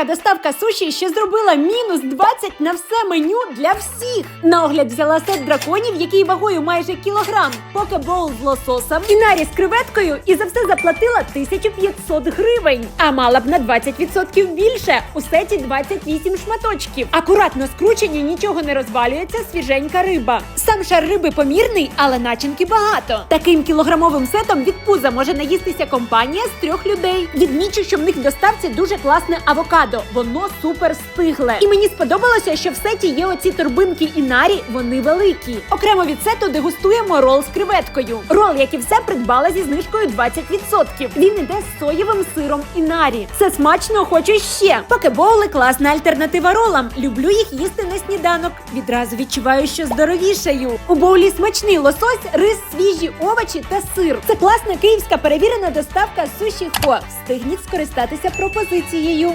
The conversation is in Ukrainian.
китайська доставка суші ще зробила мінус 20 на все меню для всіх. На огляд взяла сет драконів, який вагою майже кілограм, покебол з лососом, інарі з креветкою і за все заплатила 1500 гривень. А мала б на 20% більше. У сеті 28 шматочків. Акуратно скручені, нічого не розвалюється, свіженька риба. Сам шар риби помірний, але начинки багато. Таким кілограмовим сетом від пуза може наїстися компанія з трьох людей. Відмічу, що в них в доставці дуже класне авокадо. Воно супер стигле. І мені сподобалося, що в сеті є оці торбинки інарі, вони великі. Окремо від сету дегустуємо рол з креветкою. Рол, як і все, придбала зі знижкою 20%. Він іде з соєвим сиром інарі. Це смачно, хочу ще. Покеболи класна альтернатива ролам. Люблю їх їсти на сніданок. Відразу відчуваю, що здоровішаю. У боулі смачний лосось, рис, свіжі овочі та сир. Це класна київська перевірена доставка суші Хо. Встигніть скористатися пропозицією.